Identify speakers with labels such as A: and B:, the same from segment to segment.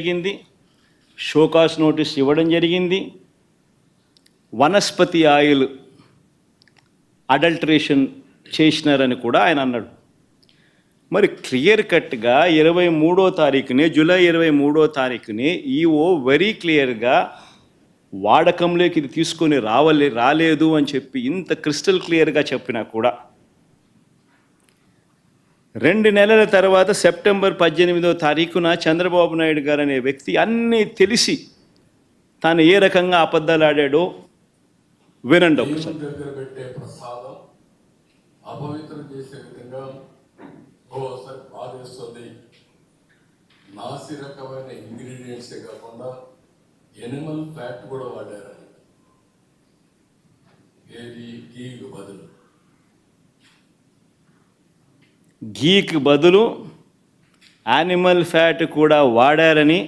A: జరిగింది. Show cause notice ఇవ్వడం జరిగింది. వనస్పతి ఆయిల్ అడల్టరేషన్ చేసినారని కూడా ఆయన అన్నాడు. మరి క్లియర్ కట్గా ఇరవై మూడో తారీఖునే జూలై ఇరవై మూడో తారీఖునే ఈఓ వెరీ క్లియర్గా వాడకంలోకి ఇది తీసుకొని రావలే రాలేదు అని చెప్పి ఇంత క్రిస్టల్ క్లియర్గా చెప్పినా కూడా రెండు నెలల తర్వాత సెప్టెంబర్ పద్దెనిమిదో తారీఖున చంద్రబాబు నాయుడు గారు అనే వ్యక్తి అన్నీ తెలిసి తాను ఏ రకంగా అబద్ధాలు ఆడాడో వినండి ఒకసారి.
B: దేవుని దగ్గర పెట్టే ప్రసాదం అపవిత్రం చేసే విధంగా ఓసారి బాధేస్తుంది. నాసి రకమైన ఇంగ్రీడియంట్సే కాకుండా ఎనిమల్ ఫ్యాట్ కూడా వాడారు ఏది? గీకు బదులు.
A: గీకి బదులు యానిమల్ ఫ్యాట్ కూడా వాడారని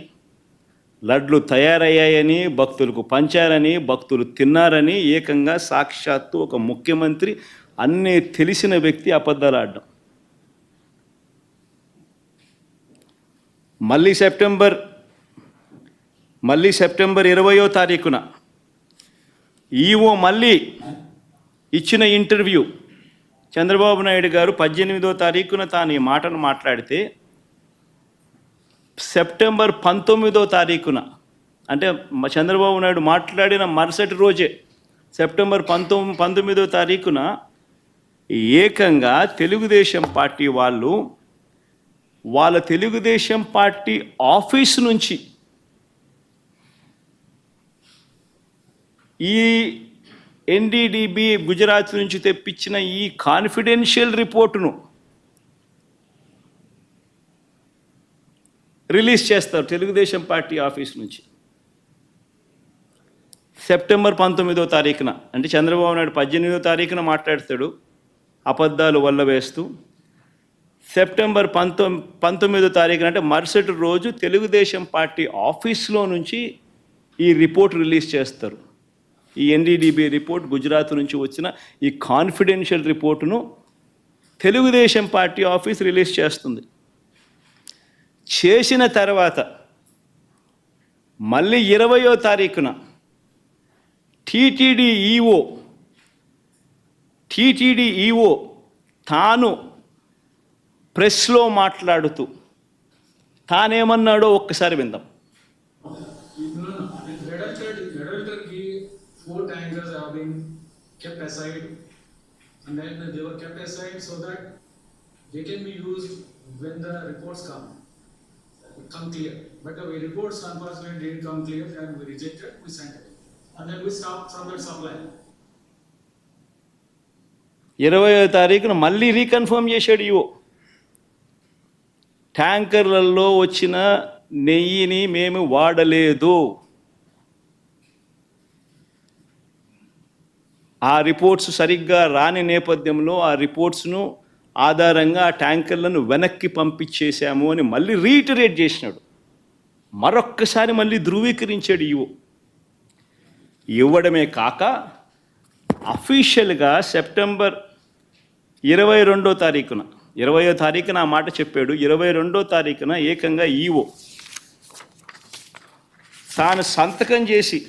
A: లడ్లు తయారయ్యాయని భక్తులకు పంచారని భక్తులు తిన్నారని ఏకంగా సాక్షాత్తు ఒక ముఖ్యమంత్రి అన్నీ తెలిసిన వ్యక్తి అబద్ధాలు ఆడడం. మళ్ళీ సెప్టెంబర్ మళ్ళీ సెప్టెంబర్ ఇరవయో తారీఖున ఈఓ మళ్ళీ ఇచ్చిన ఇంటర్వ్యూ చంద్రబాబు నాయుడు గారు పద్దెనిమిదో తారీఖున తాను ఈ మాటను మాట్లాడితే సెప్టెంబర్ పంతొమ్మిదో తారీఖున అంటే చంద్రబాబు నాయుడు మాట్లాడిన మరుసటి రోజే సెప్టెంబర్ పంతొమ్మిది పంతొమ్మిదో తారీఖున ఏకంగా తెలుగుదేశం పార్టీ వాళ్ళు వాళ్ళ తెలుగుదేశం పార్టీ ఆఫీస్ నుంచి ఈ ఎన్డీడీబీ గుజరాత్ నుంచి తెప్పించిన ఈ కాన్ఫిడెన్షియల్ రిపోర్టును రిలీజ్ చేస్తారు తెలుగుదేశం పార్టీ ఆఫీస్ నుంచి. సెప్టెంబర్ పంతొమ్మిదో తారీఖున అంటే చంద్రబాబు నాయుడు పద్దెనిమిదో తారీఖున మాట్లాడతాడు అబద్ధాలు వల్ల వేస్తూ. సెప్టెంబర్ పంతొ పంతొమ్మిదో తారీఖున అంటే మరుసటి రోజు తెలుగుదేశం పార్టీ ఆఫీస్లో నుంచి ఈ రిపోర్ట్ రిలీజ్ చేస్తారు. ఈ ఎన్డీడీబీ రిపోర్ట్ గుజరాత్ నుంచి వచ్చిన ఈ కాన్ఫిడెన్షియల్ రిపోర్టును తెలుగుదేశం పార్టీ ఆఫీస్ రిలీజ్ చేస్తుంది. చేసిన తర్వాత మళ్ళీ ఇరవయో తారీఖున టీటీడీ ఈఓ టీటీడీ ఈఓ తాను ప్రెస్లో మాట్లాడుతూ తానేమన్నాడో ఒక్కసారి విందాం.
C: No, no, the adulterated, adulterated ghee, four tankers have been kept aside. And then they were kept aside so that they can be used when the reports come, come clear. But the reports unfortunately didn't come clear and we rejected, we sent it. And then we stopped from that supply.
A: ఇరవయో తారీఖున మళ్ళీ reconfirm చేశాడు ఇవో ట్యాంకర్లలో వచ్చిన నెయ్యిని మేము వాడలేదు ఆ రిపోర్ట్స్ సరిగ్గా రాని నేపథ్యంలో ఆ రిపోర్ట్స్ను ఆధారంగా ఆ ట్యాంకర్లను వెనక్కి పంపించేశాము అని మళ్ళీ రీటరేట్ చేసినాడు. మరొక్కసారి మళ్ళీ ధృవీకరించాడు ఇవో ఇవ్వడమే కాక అఫీషియల్గా సెప్టెంబర్ ఇరవై రెండో తారీఖున ఇరవయో తారీఖున ఆ మాట చెప్పాడు. ఇరవై రెండో తారీఖున ఏకంగా ఈవో తాను సంతకం చేసి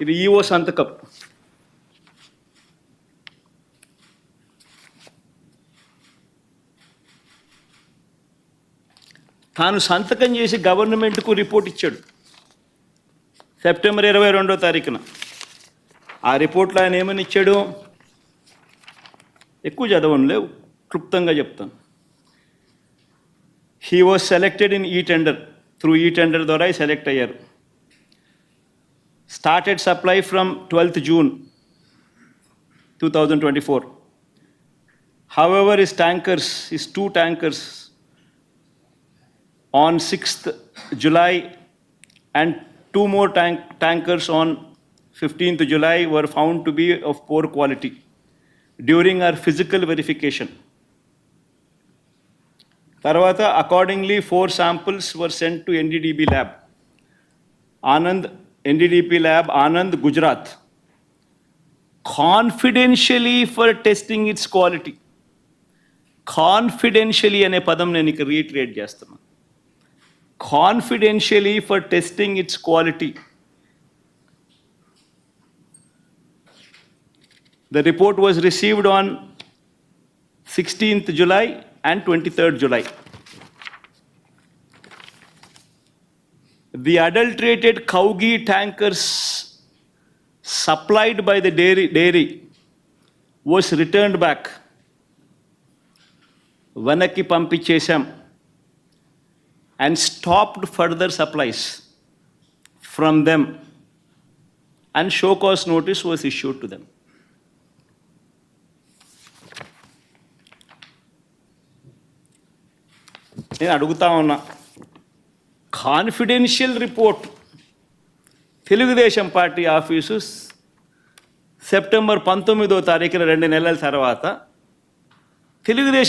A: ఇది ఈవో సంతకం. తాను సంతకం చేసి గవర్నమెంట్కు రిపోర్ట్ ఇచ్చాడు. సెప్టెంబర్ ఇరవై రెండో తారీఖున. ఆ రిపోర్ట్లో ఆయన ఏమని ఇచ్చాడు? ఎక్కువ చదవనులే క్లుప్తంగా చెప్తాను. He was selected in e tender through e tender ద్వారా సెలెక్ట్ అయ్యారు. Started supply from twelfth June two thousand twenty four however is tankers is two tankers on 6th July and two more tank, tankers on 15th July were found to be of poor quality during our physical verification. తర్వాత accordingly four samples were sent to NDDB lab Anand NDDB lab Anand Gujarat confidentially for testing its quality confidentially అనే పదం నేను ఇక retreat చేస్తున్నాను confidentially for testing its quality. The report was received on 16th July and 23rd July. The adulterated cow ghee tankers supplied by the dairy, dairy was returned back. వెనక్కి పంపించేశాం And stopped further supplies from them and show cause notice was issued to them నేను అడుగుతా ఉన్నా confidential report Telugu Desam party office September పంతొమ్మిదో తారీఖున రెండు నెలల తర్వాత తెలుగుదేశం